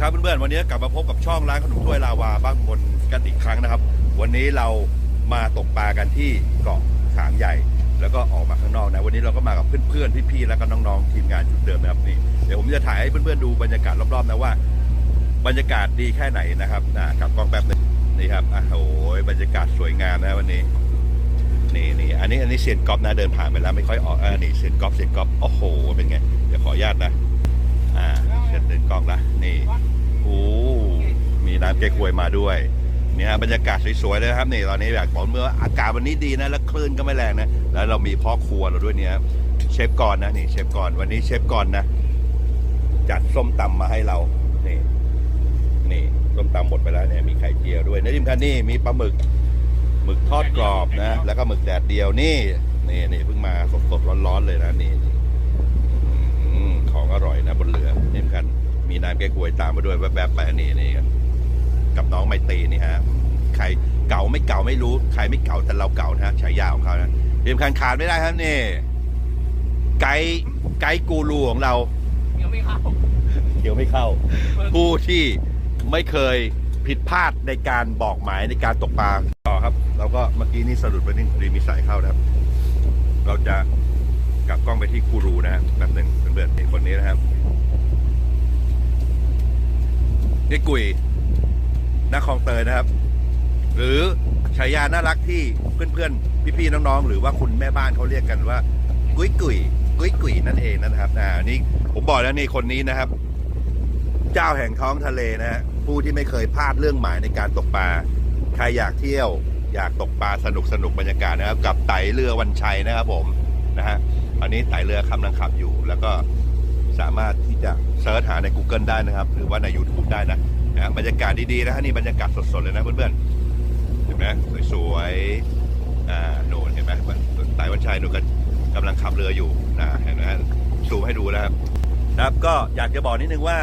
ครับเพื่อนๆวันนี้กลับมาพบกับช่องร้านขนมถ้วยลาวาบ้างบนกันอีกครั้งนะครับ วันนี้เรามาตกปลากันที่เกาะขามใหญ่ แล้วก็ออกมาข้างนอกนะวันนี้เราก็มากับเพื่อนๆพี่ๆแล้วก็น้องๆทีมงานชุดเดิมนะครับนี่เดี๋ยวผมจะถ่ายให้เพื่อนๆดูบรรยากาศรอบๆนะว่า บรรยากาศดีแค่ไหนนะครับนะครับกล้องแป๊บหนึงนี่ครับอะโอ้ยบรรยากาศสวยงามนะวันนี้นี่นี่อันนี้อันนี้เซียนกอล์ฟนะเดินผ่านไปแล้วไม่ค่อยออกอ่านี่เซียนกอล์ฟเซียนกอล์ฟโอ้โหเป็นไงเดี๋ยวขออนุญาตนะอ่า เซียนเดินกล้องละนี่โอ้มีน้ำเก๊กฮวยมาด้วยเนี่ฮะบรรยากาศสวยๆเลยครับนี่ตอนนี้อยากบอกเมื่ออากาศวันนี้ดีนะแล้วคลื่นก็ไม่แรงนะแล้วเรามีพ่อครัวเราด้วยเนี่ยเชฟกรนนะนี่เชฟกรวันนี้เชฟกรนนะจัดส้มตำมาให้เรานี่นี่ส้มตำหมดไปแล้วเนี่ยมีไข่เจียวด้วยนะทิมคันนี่มีปลาหมึกหมึกทอดกรอบนะ แล้วก็หมึกแดดเดียวนี่นี่นี่เพิ่งมาสดๆร้อนๆเลยนะนี่ อืมของอร่อยนะบนเรือนี่ทิมคัน มีน้ำแก้ควยตามมาด้วยแวบๆไปนี่นี่กันกับน้องไมตรีนี่ฮะใครเก่าไม่เก่าไม่รู้ใครไม่เก่าแต่เราเก่านะฮะฉายาของเขานะทิมคันขาดไม่ได้ครับนี่ ไกด์ไกด์กูรูของเรายังไม่เข้าเดี๋ยวไม่เข้า ผู้ที่ไม่เคยผิดพลาดในการบอกหมายในการตกปลาต่อครับ เราก็เมื่อกี้นี่สะดุดไปนิดรีมีสายเข้านะครับ เราจะ กลับกล้องไปที่กูรูนะฮะแป๊บหนึ่งเพื่อนๆนี่คนนี้นะครับ นี่กุยนาคลองเตยนะครับ หรือฉายาน่ารักที่เพื่อนๆ พี่ๆ น้องๆ หรือว่าคุณแม่บ้านเขาเรียกกันว่า กุ้ยกุยกุ้ยกุยนั่นเองนะครับอ่านี่ผมบอกแล้วนี่คนนี้นะครับ เจ้าแห่งท้องทะเลนะฮะผู้ที่ไม่เคยพลาดเรื่องหมายในการตกปลาใครอยากเที่ยวอยากตกปลาสนุกสนุกบรรยากาศนะครับ กับไตเรือวันชัยนะครับผมนะฮะ อันนี้ไตเรือคำลังขับอยู่ แล้วก็สามารถที่จะเซิร์ชหาใน Google ได้นะครับ หรือว่าใน YouTube ได้นะนะบรรยากาศดีๆนะฮะนี่บรรยากาศสดๆเลยนะเพื่อนๆเห็นไหมสวยๆอ่าโน่นเห็นไหมไตวันชัยหนูก็กำลังขับเรืออยู่นะเห็นไหมซูมให้ดูนะครับนะครับก็อยากจะบอกนิดนึงว่า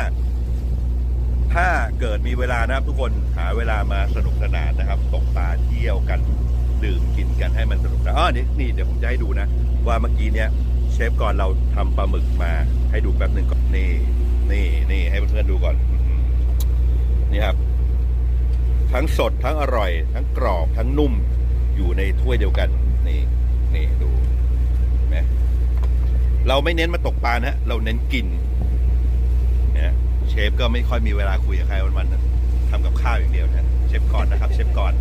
ถ้าเกิดมีเวลานะครับทุกคนหาเวลามาสนุกสนานนะครับตกปลาเที่ยวกัน ดื่มกินกันให้มันสนุกนะอ๋อนี่นี่เดี๋ยวผมจะให้ดูนะ ว่าเมื่อกี้เนี่ยเชฟก่อนเราทำปลาหมึกมาให้ดูแป๊บหนึ่งก่อนนี่นี่นี่ให้เพื่อนๆดูก่อน นี่ครับ ทั้งสดทั้งอร่อย ทั้งกรอบทั้งนุ่มอยู่ในถ้วยเดียวกัน นี่นี่ดูไหมเราไม่เน้นมาตกปลานะฮะเราเน้นกินนะเชฟก็ไม่ค่อยมีเวลาคุยกับใครวันๆนะทำกับข้าวอย่างเดียวนะเชฟก่อนนะครับ เชฟก่อน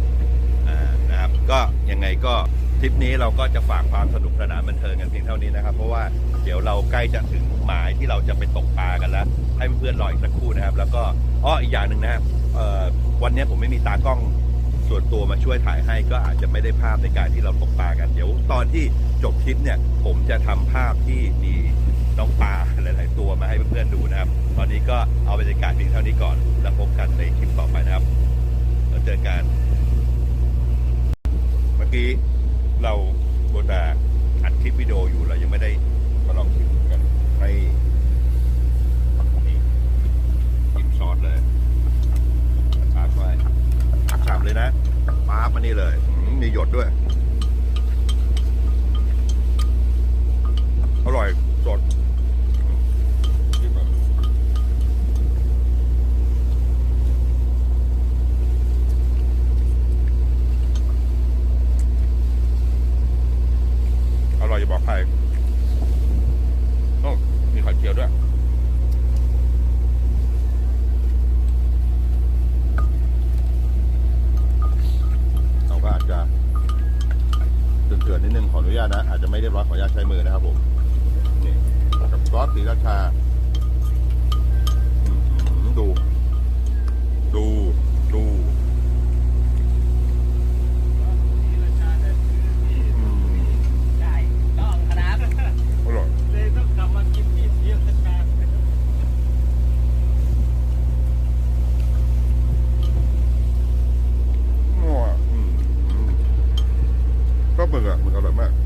ก็ยังไงก็ทริปนี้เราก็จะฝากความสนุกสนานบันเทิงกันเพียงเท่านี้นะครับ เพราะว่าเดี๋ยวเราใกล้จะถึงหมายที่เราจะไปตกปลากันแล้ว ให้เพื่อนๆรออีกสักครู่นะครับ แล้วก็อ้ออีกอย่างหนึ่งนะครับเอ่อวันนี้ผมไม่มีตากล้องส่วนตัวมาช่วยถ่ายให้ก็อาจจะไม่ได้ภาพในการที่เราตกปลากันเดี๋ยว ตอนที่จบคลิปเนี่ยผมจะทำภาพที่มีน้องปลาหลาย ๆ ตัวมาให้เพื่อนๆดูนะครับ ตอนนี้ก็เอาบรรยากาศเพียงเท่านี้ก่อนแล้วพบกันในคลิปต่อไปนะครับแล้วเจอกัน เมื่อกี้เราโบต่อัดคลิปวิดีโออยู่เรายังไม่ได้มาลองชิมกันไม่นี่กินซอสเลยปาดไว้ชามเลยนะปาบมานี่เลยอืมมีหยดด้วย อร่อยสด นึงขออนุญาตนะ อาจจะไม่เรียบร้อยขออนุญาตใช้มือนะครับผมนี่กับซอสสีราชาดู 不干，我搞不干。